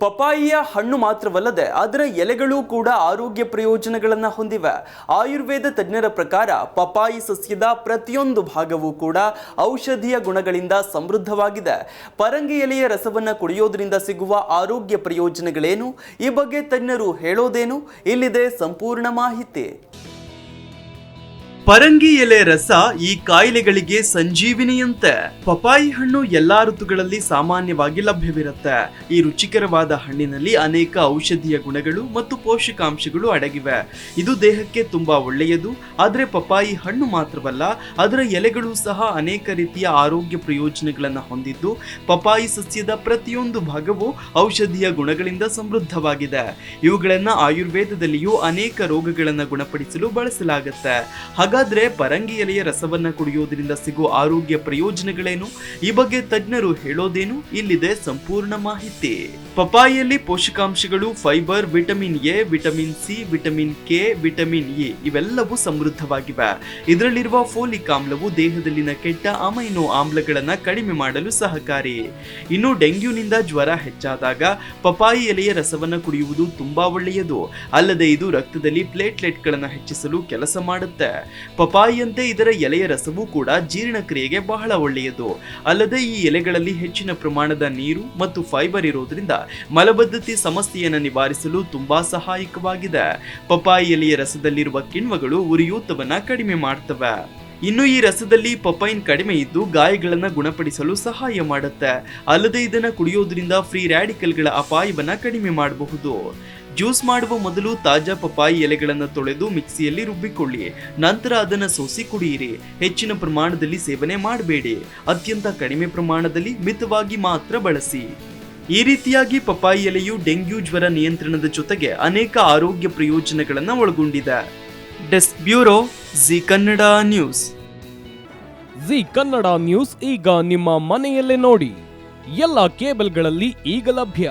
ಪಪಾಯಿಯ ಹಣ್ಣು ಮಾತ್ರವಲ್ಲದೆ ಅದರ ಎಲೆಗಳು ಕೂಡ ಆರೋಗ್ಯ ಪ್ರಯೋಜನಗಳನ್ನು ಹೊಂದಿವೆ. ಆಯುರ್ವೇದ ತಜ್ಞರ ಪ್ರಕಾರ ಪಪಾಯಿ ಸಸ್ಯದ ಪ್ರತಿಯೊಂದು ಭಾಗವೂ ಕೂಡ ಔಷಧೀಯ ಗುಣಗಳಿಂದ ಸಮೃದ್ಧವಾಗಿದೆ. ಪರಂಗಿ ಎಲೆಯ ರಸವನ್ನು ಕುಡಿಯೋದ್ರಿಂದ ಸಿಗುವ ಆರೋಗ್ಯ ಪ್ರಯೋಜನಗಳೇನು? ಈ ಬಗ್ಗೆ ತಜ್ಞರು ಹೇಳೋದೇನು? ಇಲ್ಲಿದೆ ಸಂಪೂರ್ಣ ಮಾಹಿತಿ. ಪರಂಗಿ ಎಲೆ ರಸ ಈ ಕಾಯಿಲೆಗಳಿಗೆ ಸಂಜೀವಿನಿಯಂತೆ. ಪಪಾಯಿ ಹಣ್ಣು ಎಲ್ಲಾ ಋತುಗಳಲ್ಲಿ ಸಾಮಾನ್ಯವಾಗಿ ಲಭ್ಯವಿರುತ್ತೆ. ಈ ರುಚಿಕರವಾದ ಹಣ್ಣಿನಲ್ಲಿ ಅನೇಕ ಔಷಧೀಯ ಗುಣಗಳು ಮತ್ತು ಪೋಷಕಾಂಶಗಳು ಅಡಗಿವೆ. ಇದು ದೇಹಕ್ಕೆ ತುಂಬಾ ಒಳ್ಳೆಯದು. ಆದರೆ ಪಪಾಯಿ ಹಣ್ಣು ಮಾತ್ರವಲ್ಲ, ಅದರ ಎಲೆಗಳು ಸಹ ಅನೇಕ ರೀತಿಯ ಆರೋಗ್ಯ ಪ್ರಯೋಜನಗಳನ್ನು ಹೊಂದಿದ್ದು ಪಪಾಯಿ ಸಸ್ಯದ ಪ್ರತಿಯೊಂದು ಭಾಗವು ಔಷಧೀಯ ಗುಣಗಳಿಂದ ಸಮೃದ್ಧವಾಗಿದೆ. ಇವುಗಳನ್ನ ಆಯುರ್ವೇದದಲ್ಲಿಯೂ ಅನೇಕ ರೋಗಗಳನ್ನು ಗುಣಪಡಿಸಲು ಬಳಸಲಾಗುತ್ತೆ. ಹಾಗಾದ್ರೆ ಪರಂಗಿ ಎಲೆಯ ರಸವನ್ನ ಕುಡಿಯೋದ್ರಿಂದ ಸಿಗುವ ಆರೋಗ್ಯ ಪ್ರಯೋಜನಗಳೇನು? ಈ ಬಗ್ಗೆ ತಜ್ಞರು ಹೇಳೋದೇನು? ಇಲ್ಲಿದೆ ಸಂಪೂರ್ಣ ಮಾಹಿತಿ. ಪಪಾಯಿಯಲ್ಲಿ ಪೋಷಕಾಂಶಗಳು, fibre, vitamin A, vitamin C, vitamin K, vitamin A ಇವೆಲ್ಲವೂ ಸಮೃದ್ಧವಾಗಿವೆ. ಇದರಲ್ಲಿರುವ ಫೋಲಿಕ್ ಆಮ್ಲವು ದೇಹದಲ್ಲಿನ ಕೆಟ್ಟ ಅಮೈನೋ ಆಮ್ಲಗಳನ್ನು ಕಡಿಮೆ ಮಾಡಲು ಸಹಕಾರಿ. ಇನ್ನು ಡೆಂಗ್ಯೂನಿಂದ ಜ್ವರ ಹೆಚ್ಚಾದಾಗ ಪಪಾಯಿ ಎಲೆಯ ರಸವನ್ನ ಕುಡಿಯುವುದು ತುಂಬಾ ಒಳ್ಳೆಯದು. ಅಲ್ಲದೆ ಇದು ರಕ್ತದಲ್ಲಿ ಪ್ಲೇಟ್ಲೆಟ್ಗಳನ್ನು ಹೆಚ್ಚಿಸಲು ಕೆಲಸ ಮಾಡುತ್ತೆ. ಪಪಾಯಿಯಂತೆ ಇದರ ಎಲೆಯ ರಸವೂ ಕೂಡ ಜೀರ್ಣಕ್ರಿಯೆಗೆ ಬಹಳ ಒಳ್ಳೆಯದು. ಅಲ್ಲದೆ ಈ ಎಲೆಗಳಲ್ಲಿ ಹೆಚ್ಚಿನ ಪ್ರಮಾಣದ ನೀರು ಮತ್ತು ಫೈಬರ್ ಇರೋದ್ರಿಂದ ಮಲಬದ್ಧತೆ ಸಮಸ್ಯೆಯನ್ನು ನಿವಾರಿಸಲು ತುಂಬಾ ಸಹಾಯಕವಾಗಿದೆ. ಪಪಾಯಿ ಎಲೆಯ ರಸದಲ್ಲಿರುವ ಕಿಣ್ವಗಳು ಉರಿಯೂತವನ್ನ ಕಡಿಮೆ ಮಾಡ್ತವೆ. ಇನ್ನು ಈ ರಸದಲ್ಲಿ ಪಪೈನ್ ಕಡಿಮೆ ಇದ್ದು ಗಾಯಗಳನ್ನು ಗುಣಪಡಿಸಲು ಸಹಾಯ ಮಾಡುತ್ತೆ. ಅಲ್ಲದೆ ಇದನ್ನು ಕುಡಿಯೋದ್ರಿಂದ ಫ್ರೀ ರ್ಯಾಡಿಕಲ್ಗಳ ಅಪಾಯವನ್ನು ಕಡಿಮೆ ಮಾಡಬಹುದು. ಜ್ಯೂಸ್ ಮಾಡುವ ಮೊದಲು ತಾಜಾ ಪಪಾಯಿ ಎಲೆಗಳನ್ನು ತೊಳೆದು ಮಿಕ್ಸಿಯಲ್ಲಿ ರುಬ್ಬಿಕೊಳ್ಳಿ. ನಂತರ ಅದನ್ನು ಸೋಸಿ ಕುಡಿಯಿರಿ. ಹೆಚ್ಚಿನ ಪ್ರಮಾಣದಲ್ಲಿ ಸೇವನೆ ಮಾಡಬೇಡಿ. ಅತ್ಯಂತ ಕಡಿಮೆ ಪ್ರಮಾಣದಲ್ಲಿ ಮಿತವಾಗಿ ಮಾತ್ರ ಬಳಸಿ. ಈ ರೀತಿಯಾಗಿ ಪಪಾಯಿ ಎಲೆಯು ಡೆಂಗ್ಯೂ ಜ್ವರ ನಿಯಂತ್ರಣದ ಜೊತೆಗೆ ಅನೇಕ ಆರೋಗ್ಯ ಪ್ರಯೋಜನಗಳನ್ನು ಒಳಗೊಂಡಿದೆ. Desk bureau Zee Kannada news. Zee Kannada news ಈಗ ನಿಮ್ಮ ಮನೆಯಲ್ಲೇ ನೋಡಿ. ಎಲ್ಲ ಕೇಬಲ್ಗಳಲ್ಲಿ ಈಗ ಲಭ್ಯ.